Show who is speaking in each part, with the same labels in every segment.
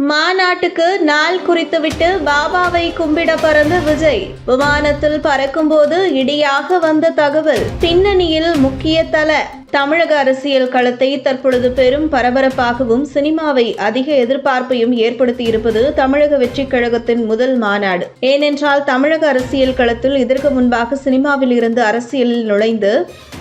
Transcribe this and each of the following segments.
Speaker 1: மாநாட்டுக்கு நாள் குறித்துவிட்டு பாபாவை கும்பிட பறந்த விஜய் விமானத்தில் பறக்கும்போது இடியாக வந்த தகவல் பின்னணியில் முக்கிய தல தமிழக அரசியல் களத்தை தற்பொழுது பெரும் பரபரப்பாகவும் சினிமாவை அதிக எதிர்பார்ப்பையும் ஏற்படுத்தியிருப்பது தமிழக வெற்றிக் கழகத்தின் முதல் மாநாடு. ஏனென்றால் தமிழக அரசியல் களத்தில் இதற்கு முன்பாக சினிமாவில் இருந்து அரசியலில் நுழைந்து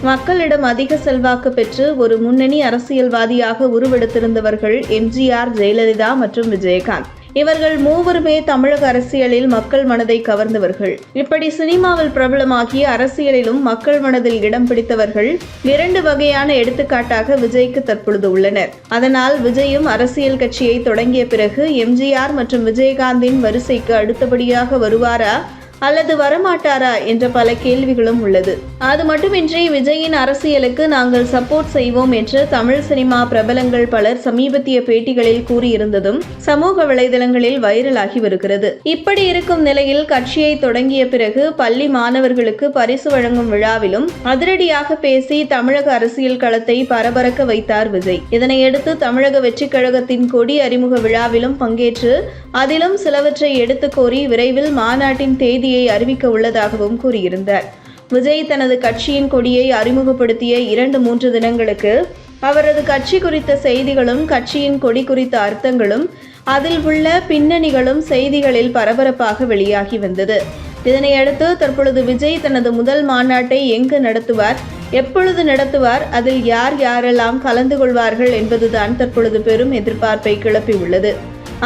Speaker 1: மக்களிடம் அதிக செல்வாக்கு பெற்று ஒரு முன்னணி அரசியல்வாதியாக உருவெடுத்திருந்தவர்கள் எம்ஜிஆர் ஜெயலலிதா மற்றும் விஜயகாந்த். இவர்கள் மூவருமே தமிழக அரசியலில் மக்கள் மனதை கவர்ந்தவர்கள். இப்படி சினிமாவில் பிரபலமாகி அரசியலிலும் மக்கள் மனதில் இடம் பிடித்தவர்கள் இரண்டு வகையான எடுத்துக்காட்டாக விஜய்க்கு தற்பொழுது உள்ளனர். அதனால் விஜயும் அரசியல் கட்சியை தொடங்கிய பிறகு எம்ஜிஆர் மற்றும் விஜயகாந்தின் வரிசைக்கு அடுத்தபடியாக வருவாரா? அல்லது வரமாட்டாரா என்ற பல கேள்விகளும் உள்ளது. அது மட்டுமின்றி விஜயின் அரசியலுக்கு நாங்கள் சப்போர்ட் செய்வோம் என்று தமிழ் சினிமா பிரபலங்கள் பலர் சமீபத்திய பேட்டிகளில் கூறியிருந்ததும் சமூக வலைதளங்களில் வைரலாகி வருகிறது. இப்படி இருக்கும் நிலையில் கட்சியை தொடங்கிய பிறகு பள்ளி மாணவர்களுக்கு பரிசு வழங்கும் விழாவிலும் அதிரடியாக பேசி தமிழக அரசியல் களத்தை பரபரக்க வைத்தார் விஜய். இதனையடுத்து தமிழக வெற்றிக் கழகத்தின் கொடி அறிமுக விழாவிலும் பங்கேற்று அதிலும் சிலவற்றை எடுத்துக் கோரி விரைவில் மாநாட்டின் தேதி தேதியை அறிவிக்க உள்ளதாகவும் கூறியிருந்தார். விஜய் தனது கட்சியின் கொடியை அறிமுகப்படுத்திய இரண்டு மூன்று தினங்களுக்கு அவரது கட்சி குறித்த செய்திகளும் கட்சியின் கொடி குறித்த அர்த்தங்களும் அதில் உள்ள பின்னணிகளும் செய்திகளில் பரபரப்பாக வெளியாகி வந்தது. இதனையடுத்து தற்பொழுது விஜய் தனது முதல் மாநாட்டை எங்கு நடத்துவார் எப்பொழுது நடத்துவார் அதில் யார் யாரெல்லாம் கலந்து கொள்வார்கள் என்பதுதான் தற்பொழுது பெரும் எதிர்பார்ப்பை கிளப்பியுள்ளது.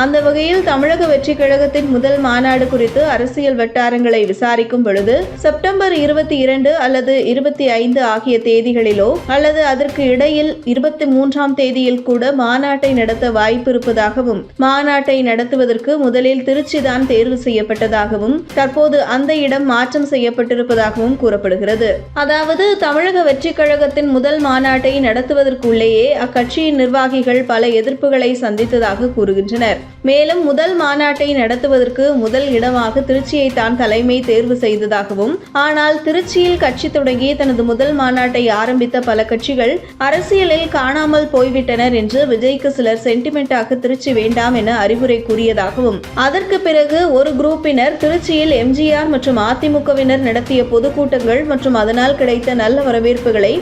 Speaker 1: அந்த வகையில் தமிழக வெற்றி கழகத்தின் முதல் மாநாடு குறித்து அரசியல் வட்டாரங்களை விசாரிக்கும் பொழுது செப்டம்பர் இருபத்தி இரண்டு அல்லது இருபத்தி ஐந்து ஆகிய தேதிகளிலோ அல்லது அதற்கு இடையில் இருபத்தி மூன்றாம் தேதியில் கூட மாநாட்டை நடத்த வாய்ப்பு இருப்பதாகவும் மாநாட்டை நடத்துவதற்கு முதலில் திருச்சி தான் தேர்வு செய்யப்பட்டதாகவும் தற்போது அந்த இடம் மாற்றம் செய்யப்பட்டிருப்பதாகவும் கூறப்படுகிறது. அதாவது தமிழக வெற்றி கழகத்தின் முதல் மாநாட்டை நடத்துவதற்குள்ளேயே அக்கட்சியின் நிர்வாகிகள் பல எதிர்ப்புகளை சந்தித்ததாக கூறுகின்றனர். மேலும் முதல் மாநாட்டை நடத்துவதற்கு முதல் இடமாக திருச்சியை தான் தலைமை தேர்வு செய்ததாகவும் ஆனால் திருச்சியில் கட்சி தொடங்கி தனது முதல் மாநாட்டை ஆரம்பித்த பல கட்சிகள் அரசியலில் காணாமல் போய்விட்டனர் என்று விஜய்க்கு சிலர் சென்டிமெண்டாக திருச்சி வேண்டாம் என அறிவுரை கூறியதாகவும் அதற்கு பிறகு ஒரு குரூப்பினர் திருச்சியில் எம்ஜிஆர் மற்றும் அதிமுகவினர் நடத்திய பொதுக்கூட்டங்கள் மற்றும் அதனால் கிடைத்த நல்ல வரவேற்புகளை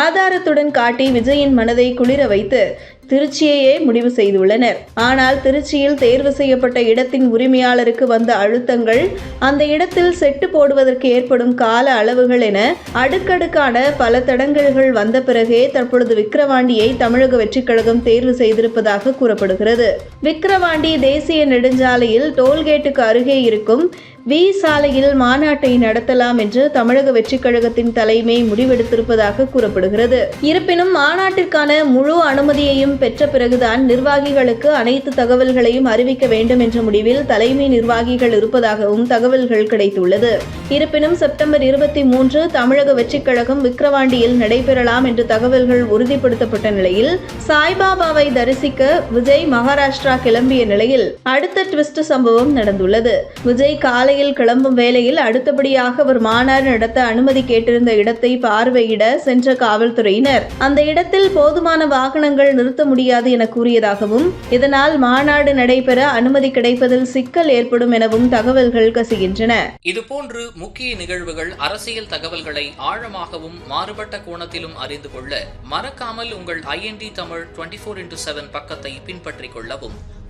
Speaker 1: ஆதாரத்துடன் காட்டி விஜயின் மனதை குளிர வைத்து திருச்சியையே முடிவு செய்துள்ளனர். ஆனால் திருச்சியில் தேர்வு செய்யப்பட்ட இடத்தின் உரிமையாளருக்கு வந்த அழுத்தங்கள் அந்த இடத்தில் செட்டு போடுவதற்கு ஏற்படும் கால அளவுகள் என அடுக்கடுக்கான பல தடங்கல்கள் வந்த பிறகே தற்பொழுது விக்கிரவாண்டியை தமிழக வெற்றிக் கழகம் தேர்வு செய்திருப்பதாக கூறப்படுகிறது. விக்கிரவாண்டி தேசிய நெடுஞ்சாலையில் டோல்கேட்டுக்கு அருகே இருக்கும் வி சாலையில் மாநாட்டை நடத்தலாம் என்று தமிழக வெற்றிக் கழகத்தின் தலைமை முடிவெடுத்திருப்பதாக கூறப்படுகிறது. இருப்பினும் மாநாட்டிற்கான முழு அனுமதியையும் பெற்ற பிறகுதான் நிர்வாகிகளுக்கு அனைத்து தகவல்களையும் அறிவிக்க வேண்டும் என்ற முடிவில் தலைமை நிர்வாகிகள் இருப்பதாகவும் தகவல்கள் கிடைத்துள்ளது. இருப்பினும் செப்டம்பர் இருபத்தி மூன்று தமிழக வெற்றிக் கழகம் விக்கிரவாண்டியில் நடைபெறலாம் என்று தகவல்கள் உறுதிப்படுத்தப்பட்ட நிலையில் சாய்பாபாவை தரிசிக்க விஜய் மகாராஷ்டிரா கிளம்பிய நிலையில் அடுத்த ட்விஸ்ட் சம்பவம் நடந்துள்ளது. விஜய் காலையில் கிளம்பும் வேளையில் அடுத்தபடியாக அவர் மாநாடு நடத்த அனுமதி கேட்டிருந்த இடத்தை பார்வையிட சென்ற காவல்துறையினர். அந்த இடத்தில் போதுமான வாகனங்கள் நிறுத்த முடியாது என கூறியதாகவும் இதனால் மாநாடு நடைபெற அனுமதி கிடைப்பதில் சிக்கல் ஏற்படும் எனவும் தகவல்கள் கசிகின்றன.
Speaker 2: இதுபோன்று முக்கிய நிகழ்வுகள் அரசியல் தகவல்களை ஆழமாகவும் மாறுபட்ட கோணத்திலும் அறிந்து கொள்ள மறக்காமல் உங்கள் IND Tamil twenty four into seven பக்கத்தை பின்பற்றிக் கொள்ளவும்.